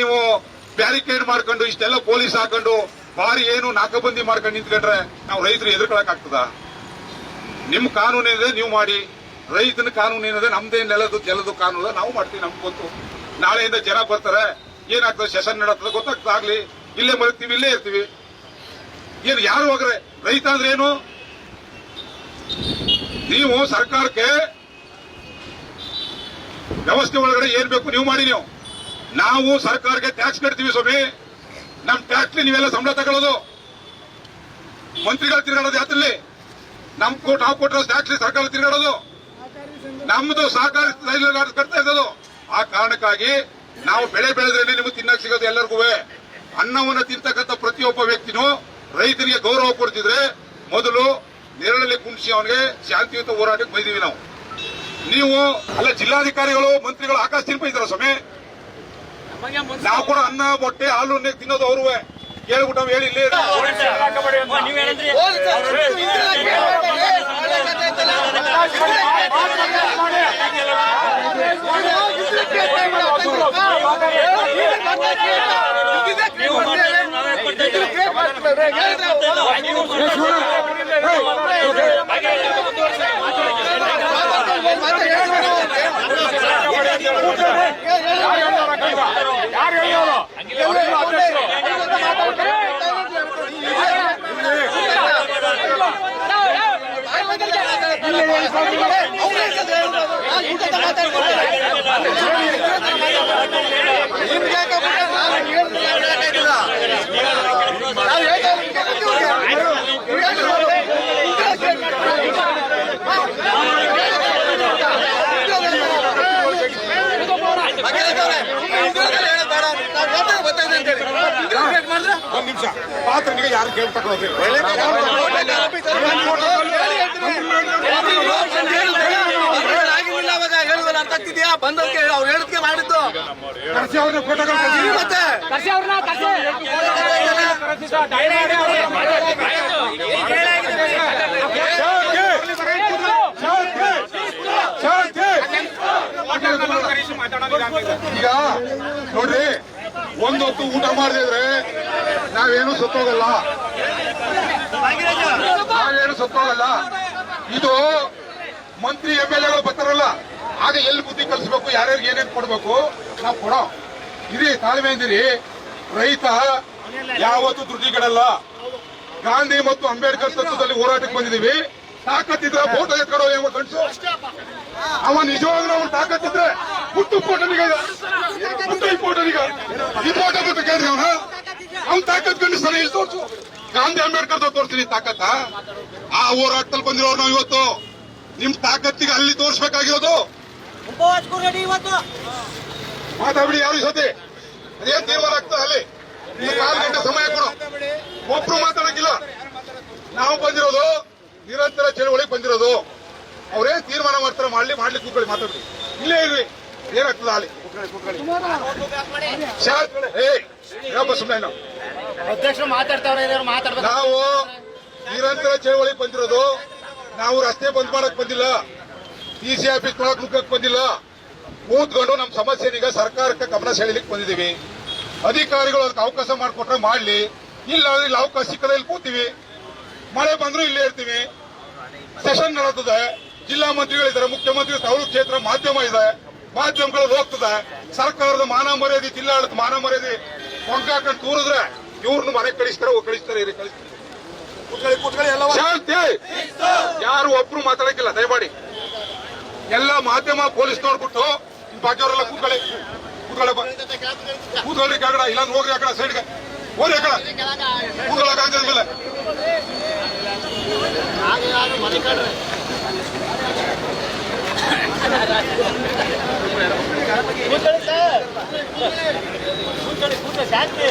ನೀವು ಬ್ಯಾರಿಕೇಡ್ ಮಾಡ್ಕೊಂಡು ಇಷ್ಟೆಲ್ಲ ಪೊಲೀಸ್ ಹಾಕೊಂಡು ಬಾರಿ ಏನು ನಾಕಬಂದಿ ಮಾಡ್ಕೊಂಡು ನಿಂತ್ಕೊಂಡ್ರೆ ನಾವು ರೈತರು ಎದುರ್ಕೊಳಕ್ ಆಗ್ತದ ನಿಮ್ ಕಾನೂನು ಏನಿದೆ ನೀವು ಮಾಡಿ. ರೈತನ ಕಾನೂನು ಏನಿದೆ ನಮ್ದೇ ನೆಲದು, ಜಲದು ಕಾನೂನು ನಾವು ಮಾಡ್ತೀವಿ ನಮ್ಗೆ ಗೊತ್ತು. ನಾಳೆಯಿಂದ ಜನ ಬರ್ತಾರೆ, ಏನಾಗ್ತದೆ, ಸೆಷನ್ ನಡೀತದೆ ಗೊತ್ತಾಗ್ತದಾಗ್ಲಿ ಇಲ್ಲೇ ಮಲಗ್ತೀವಿ, ಇಲ್ಲೇ ಇರ್ತೀವಿ. ಏನು, ಯಾರು ಹೋಗ್ರೆ? ರೈತ ಅಂದ್ರೆ ಏನು? ನೀವು ಸರ್ಕಾರಕ್ಕೆ ವ್ಯವಸ್ಥೆ ಒಳಗಡೆ ಏನ್ ಬೇಕು, ನೀವು ಮಾಡಿ ನೀವು. ನಾವು ಸರ್ಕಾರಕ್ಕೆ ಟ್ಯಾಕ್ಸ್ ಕಟ್ತೀವಿ ಸ್ವಾಮಿ. ನಮ್ ಟ್ಯಾಕ್ಸ್ ನೀವೆಲ್ಲ ಸಂಬಳ ತಗೊಳ್ಳೋದು. ಮಂತ್ರಿಗಳು ತಿರುಗಾಡೋದು ಯಾತ್ರಲ್ಲಿ? ನಮ್ ಕೋಟ್ ನಾವು ಕೊಟ್ಟಿರೋ ಟ್ಯಾಕ್ಸ್ ಸರ್ಕಾರ ತಿರುಗಾಡೋದು. ನಮ್ದು ಸಹಕಾರ ಕಟ್ತಾ ಇರೋದು. ಆ ಕಾರಣಕ್ಕಾಗಿ ನಾವು ಬೆಳೆ ಬೆಳೆದ್ರೆ ನಿಮಗೆ ತಿನ್ನಕ್ ಸಿಗೋದು ಎಲ್ಲರಿಗೂ. ಅನ್ನವನ್ನು ತಿಂತಕ್ಕಂಥ ಪ್ರತಿಯೊಬ್ಬ ವ್ಯಕ್ತಿನೂ ರೈತರಿಗೆ ಗೌರವ ಕೊಡ್ತಿದ್ರೆ ಮೊದಲು ನೆರಳಲ್ಲಿ ಕುಣಿಸಿ ಅವನಿಗೆ ಶಾಂತಿಯುತ ಹೋರಾಟಕ್ಕೆ ಬೈದೀವಿ ನಾವು. ನೀವು ಅಲ್ಲ ಜಿಲ್ಲಾಧಿಕಾರಿಗಳು, ಮಂತ್ರಿಗಳು ಆಕಾಶ ಇದಾರ ಸ್ವಾಮಿ? ನಾವು ಕೂಡ ಅನ್ನ ಬೊಟ್ಟೆ ಹಾಲು ನೆ- ತಿನ್ನೋದು ಅವರು ಹೇಳ್ಬಿಟ್ಟು ನಾವು ಹೇಳಿ ಇಲ್ಲೇ ನಿಮಿಷ. ಪಾತ್ರನಿಗೆ ಯಾರು ಆಗ್ತಿದ್ಯಾ ಬಂದವ್ರಿಗೆ ಅವ್ರು ಹೇಳಿದ್ಕೆ ಮಾಡಿದ್ದು ಕರ್ಸಿ ಅವ್ರನ್ನ ಫೋಟೋಗಳು ಶಾಂತಿ! ಈಗ ನೋಡ್ರಿ ಒಂದೊತ್ತು ಊಟ ಮಾಡದಿದ್ರೆ ನಾವೇನು ಸುತ್ತೋಗಲ್ಲ. ನಾವೇನು ಸುತ್ತೋಗಲ್ಲ. ಇದು ಮಂತ್ರಿ ಎಂ ಎಲ್ ಎಗಳು ಬರ್ತಾರಲ್ಲ, ಆಗ ಎಲ್ಲಿ ಬುದ್ಧಿ ಕಲಿಸ್ಬೇಕು ಯಾರ್ಯಾರು ಏನೇನು ಕೊಡ್ಬೇಕು, ನಾವು ಕೊಡೋ. ಇರಿ, ತಾಳ್ಮೆ ಇದ್ದೀರಿ ರೈತ ಯಾವತ್ತೂ ಧೃತಿಗೆಡಲ್ಲ ಗಾಂಧಿ ಮತ್ತು ಅಂಬೇಡ್ಕರ್ ತತ್ವದಲ್ಲಿ ಹೋರಾಟಕ್ಕೆ ಬಂದಿದ್ದೀವಿ. ತಾಕತ್ತಿದ್ರೆ ಫೋಟೋ ಎತ್ಕೊಡೋ ಎಂಬ ಕಣ್ಸು ಅವ ನಿಜವಾಗ್ಲೂ ಅವನು ತಾಕತ್ತಿದ್ರೆ ಹುಟ್ಟು ಫೋಟೋನಿಗ. ಹುಟ್ಟು ಈ ಫೋಟೋನಿಗ. ಈ ಫೋಟೋ ಅವನ? ಅವ್ನ ತಾಕತ್ ಕಂಡಿಸ್ತಾನೆ ಇಲ್ಲಿ ತೋರ್ಸು. ಗಾಂಧಿ ಅಂಬೇಡ್ಕರ್ ತೋರಿಸ್ತೀನಿ ತಾಕತ್ತ. ಆ ಹೋರಾಟದಲ್ಲಿ ಬಂದಿರೋರು ನಾವು ಇವತ್ತು. ನಿಮ್ ತಾಕತ್ತಿಗೆ ಅಲ್ಲಿ ತೋರಿಸ್ಬೇಕಾಗಿರೋದು. ಮಾತಾಡ್ಬಿಡಿ ಯಾರು ಸತಿ? ಅದೇನ್ ತೀರ್ಮಾನ ಆಗ್ತದೆ ಅಲ್ಲಿ? ಕಾಲು ಗಂಟೆ ಸಮಯ ಕೊಡು. ಒಬ್ರು ಮಾತಾಡಕ್ಕಿಲ್ಲ. ನಾವು ಬಂದಿರೋದು ನಿರಂತರ ಚಳವಳಿ ಬಂದಿರೋದು. ಅವರೇ ತೀರ್ಮಾನ ಮಾಡ್ತಾರೆ ಮಾಡ್ಲಿ ಮಾಡ್ಲಿ ಕೂತ್ಕೊಳ್ಳಿ ಮಾತಾಡ್ರಿ ಇಲ್ಲೇ ಇರ್ರಿ. ಏನಾಗ್ತದ ಅಲ್ಲಿ? ಕೂತ್ಕೊಳ್ಳಿ ಏ ಸುಮ್ಮನೆ ಸುಮ್ಮನೆ ಅಧ್ಯಕ್ಷರು ಮಾತಾಡ್ತಾವ್ರೆ ನಾವು ನಿರಂತರ ಚಳವಳಿ ಬಂದಿರೋದು. ನಾವು ರಸ್ತೆ ಬಂದ್ ಮಾಡಕ್ ಬಂದಿಲ್ಲ. ಸಿ ಆಫೀಸ್ ಮಾಡಕ್ ನುಗ್ಗಕ್ ಬಂದಿಲ್ಲ. ಕೂತ್ಕೊಂಡು ನಮ್ಮ ಸಮಸ್ಯೆನೀಗ ಸರ್ಕಾರಕ್ಕೆ ಗಮನ ಸೆಳಿಲಿಕ್ಕೆ ಬಂದಿದ್ದೀವಿ. ಅಧಿಕಾರಿಗಳು ಅದಕ್ಕೆ ಅವಕಾಶ ಮಾಡಿಕೊಟ್ರೆ ಮಾಡ್ಲಿ. ಇಲ್ಲ ಇಲ್ಲಿ, ಅವಕಾಶ ಸಿಕ್ಕದೆ ಇಲ್ಲಿ ಕೂತೀವಿ. ಮಳೆ ಬಂದ್ರು ಇಲ್ಲೇ ಇರ್ತೀವಿ. ಸೆಷನ್ ನಡತದೆ. ಜಿಲ್ಲಾ ಮಂತ್ರಿಗಳಿದ್ದಾರೆ, ಮುಖ್ಯಮಂತ್ರಿ ತವರು ಕ್ಷೇತ್ರ ಮಾಧ್ಯಮ ಇದೆ. ಮಾಧ್ಯಮಗಳು ಹೋಗ್ತದೆ. ಸರ್ಕಾರದ ಮಾನ ಮರ್ಯಾದೆ, ಜಿಲ್ಲಾಡಳಿತ ಮಾನ ಮರ್ಯಾದೆ ಕೊಂಕಾಕೊಂಡು ತೂರಿದ್ರೆ ಇವ್ರನ್ನ ಮನೆ ಕಳಿಸ್ತಾರೆ ಹೋಗ್ ಕಳಿಸ್ತಾರೆ ಇವ್ರಿಗೆ ಕಳಿಸ್ತಾರೆ. ಶಾಂತಿ ಯಾರು ಒಬ್ರು ಮಾತಾಡಕ್ಕಿಲ್ಲ ದಯಮಾಡಿ. ಎಲ್ಲ ಮಾಧ್ಯಮ ಪೊಲೀಸ್ ನೋಡ್ಬಿಟ್ಟು ಬಾಕಿಯವರೆಲ್ಲ ಕೂತ್ಕೊಳ್ಳಿ. ಕೂತ್ಕೊಳ್ಳಿ ಕೂತ್ಕೊಳ್ಳಿ ಕಾಗಡ ಇಲ್ಲ ಹೋಗ್ರಿ ಆ ಕಡೆ ಸೈಡ್ಗೆ ಹೋಗ್ರಿ ಆ ಕಡೆ. ಕೂತ್ಕೊಳ್ಳಕ್ ಆಗ್ತದ శాంతి